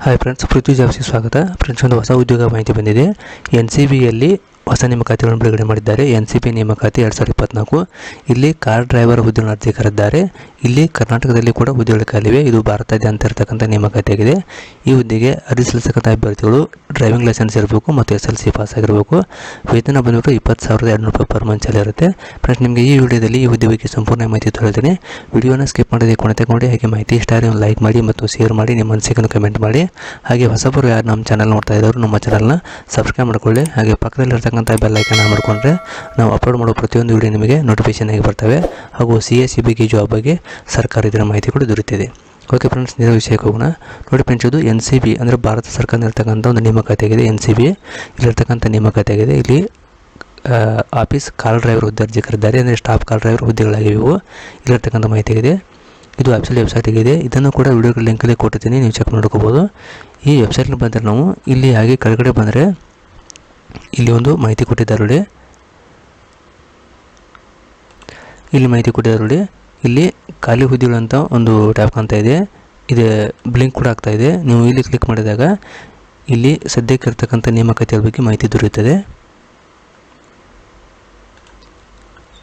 Hi friends ಪೃಥ್ವಿ ಜಾಬ್ಸ್ಗೆ ಸ್ವಾಗತ. Friends ಒಂದು ಹೊಸ ಉದ್ಯೋಗ ಮಾಹಿತಿ ಬಂದಿದೆ. ಎನ್ ಸಿ ಬಿಯಲ್ಲಿ ಹೊಸ ನೇಮಕಾತಿಗಳನ್ನು ಬಿಡುಗಡೆ ಮಾಡಿದ್ದಾರೆ. ಎನ್ ಸಿ ಪಿ ನೇಮಕಾತಿ ಎರಡು ಸಾವಿರದ ಇಪ್ಪತ್ನಾಲ್ಕು. ಇಲ್ಲಿ ಕಾರ್ ಡ್ರೈವರ್ ಹುದ್ದೆಗಳನ್ನು ಅರ್ಜಿ ಕರೆದಿದ್ದಾರೆ ಇಲ್ಲಿ ಕರ್ನಾಟಕದಲ್ಲಿ ಕೂಡ ಹುದ್ದೆಗಳು ಖಾಲಿವೆ. ಇದು ಭಾರತಾದ್ಯಂತ ಇರತಕ್ಕಂಥ ನೇಮಕಾತಿಯಾಗಿದೆ. ಈ ಹುದ್ದೆಗೆ ಅರ್ಜಿ ಸಲ್ಲಿಸತಕ್ಕಂಥ ಅಭ್ಯರ್ಥಿಗಳು ಡ್ರೈವಿಂಗ್ ಲೈಸೆನ್ಸ್ ಇರಬೇಕು ಮತ್ತು ಎಸ್ ಎಲ್ ಸಿ ಪಾಸ್ ಆಗಿರಬೇಕು ವೇತನ ಬಂದ್ಬಿಟ್ಟು ಇಪ್ಪತ್ತು ಸಾವಿರದ ಎರಡು ರೂಪಾಯಿ ಪರ್ ಮಂತ್ ಇರುತ್ತೆ. ಫ್ರೆಂಡ್ಸ್, ನಿಮಗೆ ಈ ವಿಡಿಯೋದಲ್ಲಿ ಈ ಹುದ್ದೆ ಬಗ್ಗೆ ಸಂಪೂರ್ಣ ಮಾಹಿತಿ ತೊಳೆದೇನೆ ವಿಡಿಯೋನ ಸ್ಕಿಪ್ ಮಾಡದೆ ಕೊನೆತೆ ನೋಡಿ, ಹಾಗೆ ಮಾಹಿತಿ ಇಷ್ಟ ಆದರೆ ಒಂದು ಲೈಕ್ ಮಾಡಿ ಮತ್ತು ಶೇರ್ ಮಾಡಿ, ನಿಮ್ಮ ಅನಿಸಿಕೆಯನ್ನು ಕಮೆಂಟ್ ಮಾಡಿ. ಹಾಗೆ ಹೊಸಬರು ಯಾರು ನಮ್ಮ ಚಾನಲ್ ನೋಡ್ತಾ ಇದ್ದವರು ನಮ್ಮ ಚಾನಲ್ನ ಸಬ್ಸ್ಕ್ರೈಬ್ ಮಾಡ್ಕೊಳ್ಳಿ. ಹಾಗೆ ಪಕ್ಕದಲ್ಲಿರ್ತಕ್ಕಂಥ ಬೆಲ್ ಐಕನ್ ಮಾಡಿಕೊಂಡ್ರೆ ನಾವು ಅಪ್ಲೋಡ್ ಮಾಡೋ ಪ್ರತಿಯೊಂದು ವಿಡಿಯೋ ನಿಮಗೆ ನೋಟಿಫಿಕೇಶನ್ ಆಗಿ ಬರ್ತವೆ. ಹಾಗೂ ಸಿ ಎಸ್ ಸಿ ಬಿ ಬಗ್ಗೆ ಜಾಬ್ ಬಗ್ಗೆ ಸರ್ಕಾರ ಇದರ ಮಾಹಿತಿ ಕೂಡ ದೊರೆತಿದೆ ಓಕೆ ಫ್ರೆಂಡ್ಸ್ ನೇರ ವಿಷಯಕ್ಕೆ ಹೋಗೋಣ. ನೋಡಿ ಫ್ರೆಂಡ್ಸ್ ಇದು ಎನ್ ಸಿ ಬಿ ಅಂದರೆ ಭಾರತ ಸರ್ಕಾರ ಇರ್ತಕ್ಕಂಥ ಒಂದು ನೇಮಕಾತಿಯಾಗಿದೆ ಎನ್ ಸಿ ಬಿ ಇಲ್ಲಿರ್ತಕ್ಕಂಥ ನೇಮಕಾತಿಯಾಗಿದೆ. ಇಲ್ಲಿ ಆಫೀಸ್ ಕಾರ್ ಡ್ರೈವರ್ ಹುದ್ದೆ ಅರ್ಜಿ ಕರೆದಿದ್ದಾರೆ ಅಂದರೆ ಸ್ಟಾಫ್ ಕಾರ್ ಡ್ರೈವರ್ ಹುದ್ದೆಗಳಾಗಿವೆ ಇವು. ಇಲ್ಲಿರ್ತಕ್ಕಂಥ ಮಾಹಿತಿ ಆಗಿದೆ. ಇದು ಆಪ್ಸಿಲ್ ವೆಬ್ಸೈಟ್ ಆಗಿದೆ. ಇದನ್ನು ಕೂಡ ವಿಡಿಯೋ ಲಿಂಕಲ್ಲಿ ಕೊಟ್ಟಿದ್ದೀನಿ. ನೀವು ಚೆಕ್ ಮಾಡ್ಕೋಬೋದು. ಈ ವೆಬ್ಸೈಟ್ನ ಬಂದರೆ ನಾವು ಇಲ್ಲಿ ಹಾಗೆ ಕೆಳಗಡೆ ಬಂದರೆ ಇಲ್ಲಿ ಒಂದು ಮಾಹಿತಿ ಕೊಟ್ಟಿದ್ದಾರೆ ನೋಡಿ. ಇಲ್ಲಿ ಮಾಹಿತಿ ಕೊಟ್ಟಿದ್ದಾರೆ ನೋಡಿ. ಇಲ್ಲಿ ಖಾಲಿ ಹುದ್ದೆಗಳು ಒಂದು ಟ್ಯಾಪ್ ಕಾಣ್ತಾ ಇದೆ. ಇದು ಬ್ಲಿಂಕ್ ಕೂಡ ಆಗ್ತಾ ಇದೆ. ನೀವು ಇಲ್ಲಿ ಕ್ಲಿಕ್ ಮಾಡಿದಾಗ ಇಲ್ಲಿ ಸದ್ಯಕ್ಕೆ ಇರ್ತಕ್ಕಂಥ ನೇಮಕಾತಿಯ ಬಗ್ಗೆ ಮಾಹಿತಿ ದೊರೆಯುತ್ತದೆ.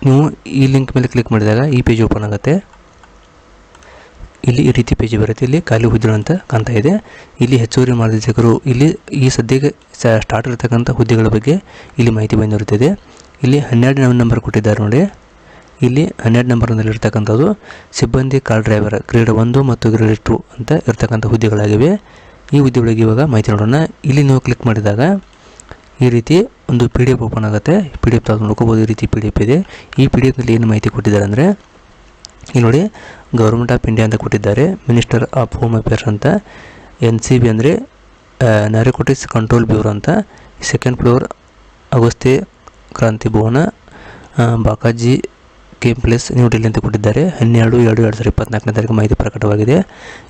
ನೀವು ಈ ಲಿಂಕ್ ಮೇಲೆ ಕ್ಲಿಕ್ ಮಾಡಿದಾಗ ಈ ಪೇಜ್ ಓಪನ್ ಆಗುತ್ತೆ. ಇಲ್ಲಿ ಈ ರೀತಿ ಪೇಜ್ ಬರುತ್ತೆ. ಇಲ್ಲಿ ಖಾಲಿ ಹುದ್ದೆಗಳು ಅಂತ ಕಾಣ್ತಾ ಇದೆ. ಇಲ್ಲಿ ಹೆಚ್ಚುವರಿ ಮಾರ್ಗದರ್ಶಕರು ಇಲ್ಲಿ ಈ ಸದ್ಯಕ್ಕೆ ಸ್ಟಾರ್ಟ್ ಇರತಕ್ಕಂಥ ಹುದ್ದೆಗಳ ಬಗ್ಗೆ ಇಲ್ಲಿ ಮಾಹಿತಿ ಬಂದಿರುತ್ತದೆ. ಇಲ್ಲಿ ಹನ್ನೆರಡು ನಂಬರ್ ಕೊಟ್ಟಿದ್ದಾರೆ ನೋಡಿ. ಇಲ್ಲಿ ಹನ್ನೆರಡು ನಂಬರ್ನಲ್ಲಿ ಇರ್ತಕ್ಕಂಥದ್ದು ಸಿಬ್ಬಂದಿ ಕಾರ್ ಡ್ರೈವರ್ ಗ್ರೇಡ್ ಒಂದು ಮತ್ತು ಗ್ರೇಡ್ ಟು ಅಂತ ಇರ್ತಕ್ಕಂಥ ಹುದ್ದೆಗಳಾಗಿವೆ. ಈ ಹುದ್ದೆಗಳಿಗೆ ಇವಾಗ ಮಾಹಿತಿ ನೋಡೋಣ. ಇಲ್ಲಿ ನೀವು ಕ್ಲಿಕ್ ಮಾಡಿದಾಗ ಈ ರೀತಿ ಒಂದು ಪಿ ಡಿ ಎಫ್ ಓಪನ್ ಆಗುತ್ತೆ. ಪಿ ಡಿ ಎಫ್ ತಗೊಂಡು ನೋಡ್ಕೋಬೋದು ಈ ರೀತಿ ಪಿ ಡಿ ಎಫ್ ಇದೆ. ಈ ಪಿ ಡಿ ಎಫ್ನಲ್ಲಿ ಏನು ಮಾಹಿತಿ ಕೊಟ್ಟಿದ್ದಾರೆ ಅಂದರೆ ಇಲ್ಲಿ ನೋಡಿ ಗೌರ್ಮೆಂಟ್ ಆಫ್ ಇಂಡಿಯಾ ಅಂತ ಕೊಟ್ಟಿದ್ದಾರೆ ಮಿನಿಸ್ಟರ್ ಆಫ್ ಹೋಮ್ ಅಫೇರ್ಸ್ ಅಂತ. ಎನ್ ಸಿ ಬಿ ಅಂದರೆ ನ್ಯಾರಿಕೋಟಿಕ್ಸ್ ಕಂಟ್ರೋಲ್ ಬ್ಯೂರೋ ಅಂತ. Second floor August Kranti Bhavan Bhikaji Cama place new Delhi ಅಂತ ಕೊಟ್ಟಿದ್ದಾರೆ. ಹನ್ನೆರಡು, ಎರಡು ಎರಡು ಸಾವಿರದ ಇಪ್ಪತ್ನಾಲ್ಕನೇ ತಾರೀಕು ಮಾಹಿತಿ ಪ್ರಕಟವಾಗಿದೆ.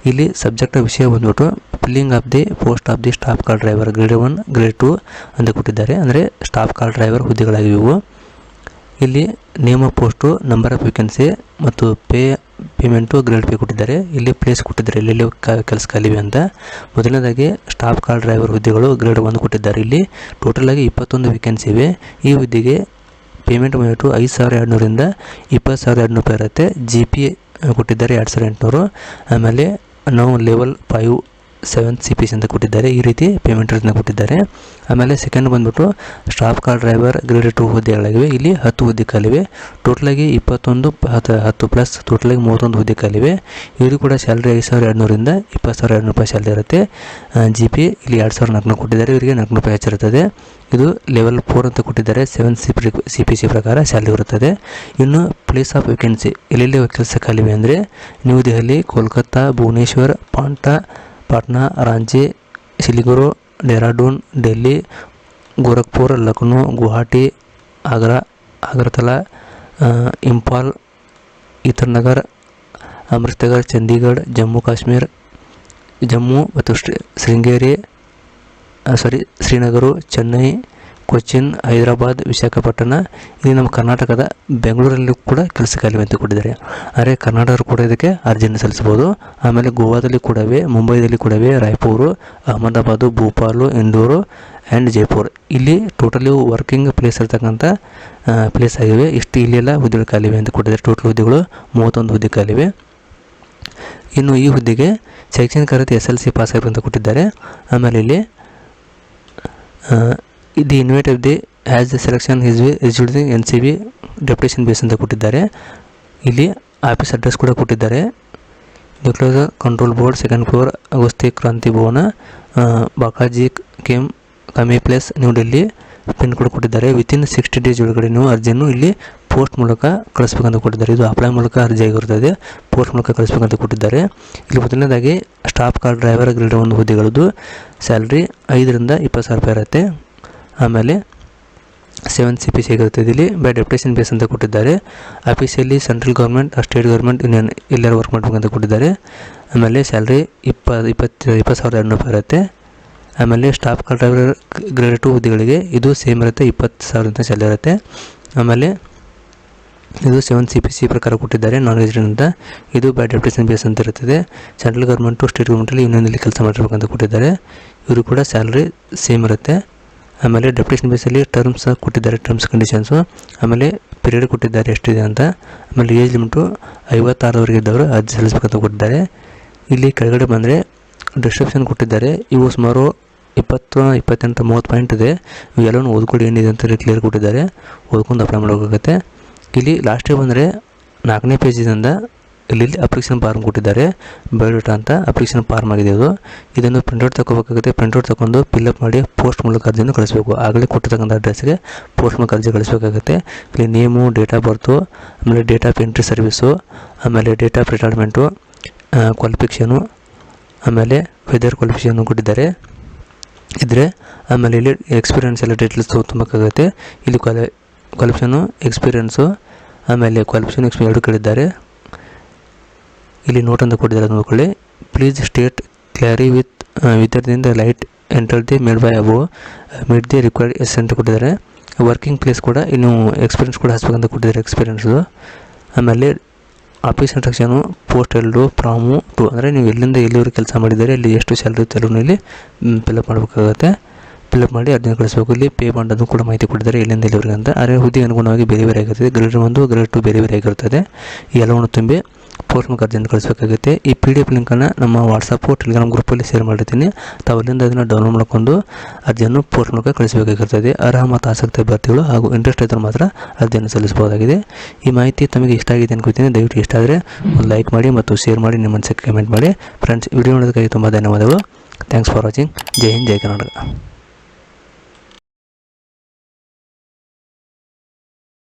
ಇಲ್ಲಿ ಸಬ್ಜೆಕ್ಟ್ ವಿಷಯ ಬಂದ್ಬಿಟ್ಟು filling of the post of the staff car driver grade one grade two ಅಂತ ಕೊಟ್ಟಿದ್ದಾರೆ. ಅಂದರೆ ಸ್ಟಾಫ್ ಕಾರ್ ಡ್ರೈವರ್ ಹುದ್ದೆಗಳಾಗಿವೆ ಇಲ್ಲಿ name of post, number of vacancy ಮತ್ತು ಪೇ, ಪೇಮೆಂಟು ಗ್ರೇಡ್ ಪೇ ಕೊಟ್ಟಿದ್ದಾರೆ. ಇಲ್ಲಿ ಪ್ಲೇಸ್ ಕೊಟ್ಟಿದ್ದಾರೆ. ಎಲ್ಲೆಲ್ಲಿ ಕೆಲಸ ಖಾಲಿವೆ ಅಂತ. ಮೊದಲನೇದಾಗಿ ಸ್ಟಾಫ್ ಕಾರ್ ಡ್ರೈವರ್ ಹುದ್ದೆಗಳು ಗ್ರೇಡ್ ಒಂದು ಕೊಟ್ಟಿದ್ದಾರೆ. ಇಲ್ಲಿ ಟೋಟಲ್ ಆಗಿ ಇಪ್ಪತ್ತೊಂದು ವೇಕೆನ್ಸಿ ಇವೆ. ಈ ಹುದ್ದೆಗೆ ಪೇಮೆಂಟ್ ಬಂದ್ಬಿಟ್ಟು ಐದು ಸಾವಿರ ಎರಡುನೂರಿಂದ ಇಪ್ಪತ್ತು ಸಾವಿರ ಎರಡುನೂರು ರೂಪಾಯಿ ಇರುತ್ತೆ. ಜಿ ಪಿ ಕೊಟ್ಟಿದ್ದಾರೆ ಎರಡು ಸಾವಿರ ಎಂಟುನೂರು. ಆಮೇಲೆ ನಾವು level five seven C P C ಅಂತ ಕೊಟ್ಟಿದ್ದಾರೆ. ಈ ರೀತಿ ಪೇಮೆಂಟ್ ಕೊಟ್ಟಿದ್ದಾರೆ. ಆಮೇಲೆ ಸೆಕೆಂಡ್ ಬಂದ್ಬಿಟ್ಟು staff car driver grade two ಹುದ್ದೆಗಳಾಗಿವೆ ಇಲ್ಲಿ ಹತ್ತು ಹುದ್ದೆ ಖಾಲಿವೆ ಟೋಟಲಾಗಿ ಇಪ್ಪತ್ತೊಂದು ಹತ್ತು ಹತ್ತು ಪ್ಲಸ್ ಟೋಟಲಾಗಿ ಮೂವತ್ತೊಂದು ಹುದ್ದೆ ಖಾಲಿವೆ ಇಲ್ಲಿ ಕೂಡ ಸ್ಯಾಲ್ರಿ ಐದು ಸಾವಿರ ಎರಡುನೂರಿಂದ ಇಪ್ಪತ್ತು ಸಾವಿರ ಎರಡು ರೂಪಾಯಿ ಸ್ಯಾಲ್ರಿ ಇರುತ್ತೆ. ಜಿ ಪಿ ಇಲ್ಲಿ ಎರಡು ಸಾವಿರ ನಾಲ್ಕುನೂರು ಕೊಟ್ಟಿದ್ದಾರೆ. ಇವರಿಗೆ ನಾಲ್ಕು ರೂಪಾಯಿ ಹೆಚ್ಚಿರುತ್ತದೆ. ಇದು ಲೆವೆಲ್ ಫೋರ್ ಅಂತ ಕೊಟ್ಟಿದ್ದಾರೆ. Seven C P C P C ಪ್ರಕಾರ ಸ್ಯಾಲ್ರಿ ಇರುತ್ತದೆ. ಇನ್ನು ಪ್ಲೇಸ್ ಆಫ್ ವೇಕೆನ್ಸಿ ಎಲ್ಲೆಲ್ಲಿ ಕೆಲಸ ಕಲಿವೆ ಅಂದರೆ ನ್ಯೂ ದೆಹಲಿ, ಕೋಲ್ಕತ್ತಾ, ಭುವನೇಶ್ವರ್ ಪಾಂಟಾ ಪಾಟ್ನಾ, ರಾಂಚಿ, ಸಿಲಿಗುರು ಡೆಹ್ರಾಡೂನ್ ಡೆಲ್ಲಿ ಗೋರಖ್ಪುರ್ ಲಕ್ನೋ ಗುವಾಹಟಿ ಆಗ್ರಾ ಅಗರ್ತಲಾ ಇಂಫಾಲ್ ಇತರ್ ಇತರ್ನಗರ್ ಅಮೃತಸರ್ ಚಂಡೀಗಢ ಜಮ್ಮು ಕಾಶ್ಮೀರ್ ಜಮ್ಮು ಮತ್ತು ಶೃಂಗೇರಿ ಸಾರಿ ಶ್ರೀನಗರ ಚೆನ್ನೈ ಕೊಚ್ಚಿನ್, ಹೈದರಾಬಾದ್, ವಿಶಾಖಪಟ್ಟಣ, ಇಲ್ಲಿ ನಮ್ಮ ಕರ್ನಾಟಕದ ಬೆಂಗಳೂರಲ್ಲಿ ಕೂಡ ಕೆಲಸ ಅಂತ ಕೊಟ್ಟಿದ್ದಾರೆ. ಆದರೆ ಕರ್ನಾಟಕರು ಕೂಡ ಇದಕ್ಕೆ ಅರ್ಜಿಯನ್ನು ಸಲ್ಲಿಸಬಹುದು. ಆಮೇಲೆ ಗೋವಾದಲ್ಲಿ ಕೂಡ ಇವೆ ಮುಂಬೈದಲ್ಲಿ ಕೂಡ ರಾಯ್ಪುರು ಅಹಮದಾಬಾದು, ಭೋಪಾಲು, ಇಂದೂರು ಆ್ಯಂಡ್ ಜೈಪುರ್. ಇಲ್ಲಿ ಟೋಟಲಿ ವರ್ಕಿಂಗ್ ಪ್ಲೇಸ್ ಇರ್ತಕ್ಕಂಥ ಪ್ಲೇಸ್ ಆಗಿವೆ. ಇಷ್ಟು ಇಲ್ಲೆಲ್ಲ ಹುದ್ದೆಗಳು ಖಾಲಿವೆ ಅಂತ ಕೊಟ್ಟಿದ್ದಾರೆ. ಟೋಟಲ್ ಹುದ್ದೆಗಳು ಮೂವತ್ತೊಂದು ಹುದ್ದೆ ಖಾಲಿವೆ ಇನ್ನು ಈ ಹುದ್ದೆಗೆ ಶೈಕ್ಷಣಿಕ ಅರ್ಹತೆ ಎಸ್ ಎಲ್ ಸಿ ಪಾಸ್ ಆಗಿರುವಂತ ಕೊಟ್ಟಿದ್ದಾರೆ. ಆಮೇಲೆ ಇಲ್ಲಿ the of the as the selection his rescued N C B deputation base ಅಂತ ಕೊಟ್ಟಿದ್ದಾರೆ ಇಲ್ಲಿ ಆಫೀಸ್ ಅಡ್ರೆಸ್ ಕೂಡ ಕೊಟ್ಟಿದ್ದಾರೆ nuclear control board second floor August Kranti Bhavan Bhikaji Cama Cama place new Delhi pin code ಕೊಟ್ಟಿದ್ದಾರೆ within sixty days ಒಳಗಡೆ ನೀವು ಅರ್ಜಿಯನ್ನು ಇಲ್ಲಿ ಪೋಸ್ಟ್ ಮೂಲಕ ಕಳಿಸ್ಬೇಕಂತ ಕೊಟ್ಟಿದ್ದಾರೆ. ಇದು ಅಪ್ಲೈ ಮೂಲಕ ಅರ್ಜಿ ಆಗಿರುತ್ತದೆ ಪೋಸ್ಟ್ ಮೂಲಕ ಕಳಿಸ್ಬೇಕಂತ ಕೊಟ್ಟಿದ್ದಾರೆ. ಇಲ್ಲಿ ಮೊದಲನೇದಾಗಿ ಸ್ಟಾಫ್ ಕಾರ್ ಡ್ರೈವರ್ ಗ್ರೇಡ್ ಒಂದು ಹುದ್ದೆಗಳದ್ದು. ಸ್ಯಾಲ್ರಿ ಐದರಿಂದ ಇಪ್ಪತ್ತು ಸಾವಿರ ರೂಪಾಯಿ ಇರುತ್ತೆ. ಆಮೇಲೆ ಸೆವೆನ್ ಸಿ ಪಿ ಸಿ ಆಗಿರ್ತದೆ ಇಲ್ಲಿ ಬೈ ಡೆಪ್ಯುಟೇಷನ್ ಬೇಸ್ ಅಂತ ಕೊಟ್ಟಿದ್ದಾರೆ. ಆಫೀಸಲ್ಲಿ central government state government union ಎಲ್ಲರೂ ವರ್ಕ್ ಮಾಡಬೇಕಂತ ಕೊಟ್ಟಿದ್ದಾರೆ. ಆಮೇಲೆ ಸ್ಯಾಲ್ರಿ ಇಪ್ಪ ಇಪ್ಪತ್ತು ಇಪ್ಪತ್ತು ಸಾವಿರದ ಎರಡುನೂರು ಇರುತ್ತೆ. ಆಮೇಲೆ ಸ್ಟಾಫ್ ಡ್ರೈವರ್ ಗ್ರೇಡ್ ಟು ಹುದ್ದೆಗಳಿಗೆ ಇದು ಸೇಮ್ ಇರುತ್ತೆ, ಇಪ್ಪತ್ತು ಅಂತ ಸ್ಯಾಲರಿ ಇರುತ್ತೆ. ಆಮೇಲೆ ಇದು ಸೆವೆನ್ ಸಿ ಪಿ ಸಿ ಪ್ರಕಾರ ಕೊಟ್ಟಿದ್ದಾರೆ ನಾನ್ ರೆಸಿಡೆಂಟ್ ಅಂತ. ಇದು ಬೈ ಡೆಪ್ಟೇಷನ್ ಬೇಸ್ ಅಂತ ಇರುತ್ತದೆ. ಸೆಂಟ್ರಲ್ ಗೌರ್ಮೆಂಟು ಸ್ಟೇಟ್ ಗೌರ್ಮೆಂಟಲ್ಲಿ ಯೂನಿಯನಲ್ಲಿ ಕೆಲಸ ಮಾಡಿರ್ಬೇಕಂತ ಕೊಟ್ಟಿದ್ದಾರೆ. ಇವರು ಕೂಡ ಸ್ಯಾಲ್ರಿ ಸೇಮ್ ಇರುತ್ತೆ. ಆಮೇಲೆ ಡೆಪ್ಟೇಷನ್ ಬೇಸಲ್ಲಿ ಟರ್ಮ್ಸ್ ಕೊಟ್ಟಿದ್ದಾರೆ ಟರ್ಮ್ಸ್ ಕಂಡೀಷನ್ಸು ಆಮೇಲೆ ಪಿರಿಯಡ್ ಕೊಟ್ಟಿದ್ದಾರೆ, ಎಷ್ಟಿದೆ ಅಂತ. ಆಮೇಲೆ ಏಜ್ ಲಿಮಿಟು ಐವತ್ತಾರವರೆಗೆ ಇದ್ದವರು ಅರ್ಜಿ ಸಲ್ಲಿಸಬೇಕಂತ ಕೊಟ್ಟಿದ್ದಾರೆ. ಇಲ್ಲಿ ಕೆಳಗಡೆ ಬಂದರೆ ಡಿಸ್ಕ್ರಿಪ್ಷನ್ ಕೊಟ್ಟಿದ್ದಾರೆ. ಇವು ಸುಮಾರು ಇಪ್ಪತ್ತು, ಇಪ್ಪತ್ತೆಂಟು, ಮೂವತ್ತು ಪಾಯಿಂಟ್ ಇದೆ. ಇವೆಲ್ಲವೂ ಓದ್ಕೊಂಡು ಏನಿದೆ ಅಂತ ಕ್ಲಿಯರ್ ಕೊಟ್ಟಿದ್ದಾರೆ. ಓದ್ಕೊಂಡು ಅಪ್ಲೈ ಮಾಡೋಕ್ಕಾಗತ್ತೆ. ಇಲ್ಲಿ ಲಾಸ್ಟಿಗೆ ಬಂದರೆ ನಾಲ್ಕನೇ ಪೇಜಿನಿಂದ ಇಲ್ಲಿ ಅಪ್ಲಿಕೇಶನ್ ಫಾರ್ಮ್ ಕೊಟ್ಟಿದ್ದಾರೆ. ಬಯೋಡೇಟಾ ಅಂತ ಅಪ್ಲಿಕೇಶನ್ ಫಾರ್ಮ್ ಆಗಿದೆ ಅದು. ಇದನ್ನು ಪ್ರಿಂಟ್ಔಟ್ ತಗೋಬೇಕಾಗುತ್ತೆ. ಪ್ರಿಂಟ್ಔಟ್ ತಗೊಂಡು ಫಿಲ್ಅಪ್ ಮಾಡಿ ಪೋಸ್ಟ್ ಮೂಲಕ ಅರ್ಜಿಯನ್ನು ಕಳಿಸಬೇಕು. ಆಗಲೇ ಕೊಟ್ಟಿರ್ತಕ್ಕಂಥ ಅಡ್ರೆಸ್ಗೆ ಪೋಸ್ಟ್ ಮೂಲಕ ಅರ್ಜಿ ಕಳಿಸಬೇಕಾಗುತ್ತೆ. ಇಲ್ಲಿ ನೇಮು ಡೇಟ್ ಆಫ್ ಬರ್ತು ಆಮೇಲೆ ಡೇಟ್ ಆಫ್ ಎಂಟ್ರಿ ಸರ್ವಿಸು ಆಮೇಲೆ ಡೇಟ್ ಆಫ್ ರಿಟೈರ್ಮೆಂಟು ಕ್ವಾಲಿಫಿಕೇಷನು ಆಮೇಲೆ ವೆದರ್ ಕ್ವಾಲಿಫಿಕೇಷನ್ ಕೊಟ್ಟಿದ್ದಾರೆ. ಇದ್ದರೆ ಆಮೇಲೆ ಇಲ್ಲಿ ಎಕ್ಸ್ಪೀರಿಯನ್ಸ್ ಎಲ್ಲ ಡೀಟೇಲ್ಸ್ ತುಂಬಬೇಕಾಗುತ್ತೆ. ಇಲ್ಲಿ ಕ್ವಾಲಿ ಕ್ವಾಲಿಫಿಕೇಷನು ಎಕ್ಸ್ಪೀರಿಯನ್ಸು ಆಮೇಲೆ ಕ್ವಾಲಿಫಿಕೇಷನ್ ಎಕ್ಸ್ಪೀರಿಯನ್ ಎರಡು ಕೇಳಿದ್ದಾರೆ. ಇಲ್ಲಿ ನೋಟ್ ಅಂತ ಕೊಟ್ಟಿದ್ದಾರೆ ನೋಡ್ಕೊಳ್ಳಿ. ಪ್ಲೀಸ್ ಸ್ಟೇಟ್ ಕ್ಲಾರಿ ವಿತ್ ವಿದ್ಯಾರ್ಥಿಯಿಂದ light enter the made by above made the required S ಅಂತ ಕೊಟ್ಟಿದ್ದಾರೆ. ವರ್ಕಿಂಗ್ ಪ್ಲೇಸ್ ಕೂಡ ಇನ್ನು ಎಕ್ಸ್ಪೀರಿಯನ್ಸ್ ಕೂಡ ಹಚ್ಬೇಕಂತ ಕೊಟ್ಟಿದ್ದಾರೆ ಎಕ್ಸ್ಪೀರಿಯನ್ಸು ಆಮೇಲೆ ಆಫೀಸ್ ಇಂಟ್ರಕ್ಷನು ಪೋಸ್ಟ್ ಎರಡು ಫ್ರಾಮು ಟು ಅಂದರೆ ನೀವು ಎಲ್ಲಿಂದ ಎಲ್ಲಿವರೆಗೆ ಕೆಲಸ ಮಾಡಿದ್ದಾರೆ ಇಲ್ಲಿ ಎಷ್ಟು ಸ್ಯಾಲ್ರಿ ಎಲ್ಲವನ್ನೂ ಇಲ್ಲಿ ಫಿಲಪ್ ಮಾಡಬೇಕಾಗುತ್ತೆ. ಫಿಲಪ್ ಮಾಡಿ ಅದನ್ನು ಕಳಿಸ್ಬೇಕು. ಇಲ್ಲಿ ಪೇ ಬಾಂಡ್ ಅದು ಕೂಡ ಮಾಹಿತಿ ಕೊಟ್ಟಿದ್ದಾರೆ ಎಲ್ಲಿಂದ ಎಲ್ಲಿವರೆಗೆ ಅಂತ. ಆದರೆ ಹುದ್ದೆಗೆ ಅನುಗುಣವಾಗಿ ಬೇರೆ ಬೇರೆ ಆಗಿರ್ತದೆ. ಗ್ರೇಡ್ ಒಂದು ಗ್ರೇಡ್ ಟು ಬೇರೆ ಬೇರೆ ಆಗಿರ್ತದೆ. ಈ ಎಲ್ಲವನ್ನು ತುಂಬಿ ಪೋಸ್ಟ್ ಮುಖ ಅರ್ಜಿಯನ್ನು ಕಳಿಸ್ಬೇಕಾಗುತ್ತೆ. ಈ ಪಿ ಡಿ ಎಫ್ ಲಿಂಕನ್ನು ನಮ್ಮ ವಾಟ್ಸಪ್ಪು ಟೆಲಿಗ್ರಾಮ್ ಗ್ರೂಪಲ್ಲಿ ಶೇರ್ ಮಾಡಿರ್ತೀನಿ. ತಾವು ಅಲ್ಲಿಂದ ಅದನ್ನು ಡೌನ್ಲೋಡ್ ಮಾಡಿಕೊಂಡು ಅರ್ಜಿಯನ್ನು ಪೋಸ್ಟ್ ಮೂಲಕ ಕಳಿಸಬೇಕಾಗಿರ್ತದೆ. ಅರ್ಹ ಮತ್ತು ಆಸಕ್ತಿ ಅಭ್ಯರ್ಥಿಗಳು ಹಾಗೂ ಇಂಟ್ರೆಸ್ಟ್ ಇದ್ದರೆ ಮಾತ್ರ ಅರ್ಜಿಯನ್ನು ಸಲ್ಲಿಸಬಹುದಾಗಿದೆ. ಈ ಮಾಹಿತಿ ತಮಗೆ ಇಷ್ಟ ಆಗಿದೆ ಅನ್ಕೋತೀನಿ ದಯವಿಟ್ಟು ಇಷ್ಟ ಆದರೆ ಒಂದು ಲೈಕ್ ಮಾಡಿ ಮತ್ತು ಶೇರ್ ಮಾಡಿ, ನಿಮ್ಮ ಮನಸ್ಸಿಗೆ ಕಮೆಂಟ್ ಮಾಡಿ. ಫ್ರೆಂಡ್ಸ್ ವಿಡಿಯೋ ನೋಡೋದಕ್ಕಾಗಿ ತುಂಬ ಧನ್ಯವಾದಗಳು. Thanks for watching Jai Hind, Jai Karnataka.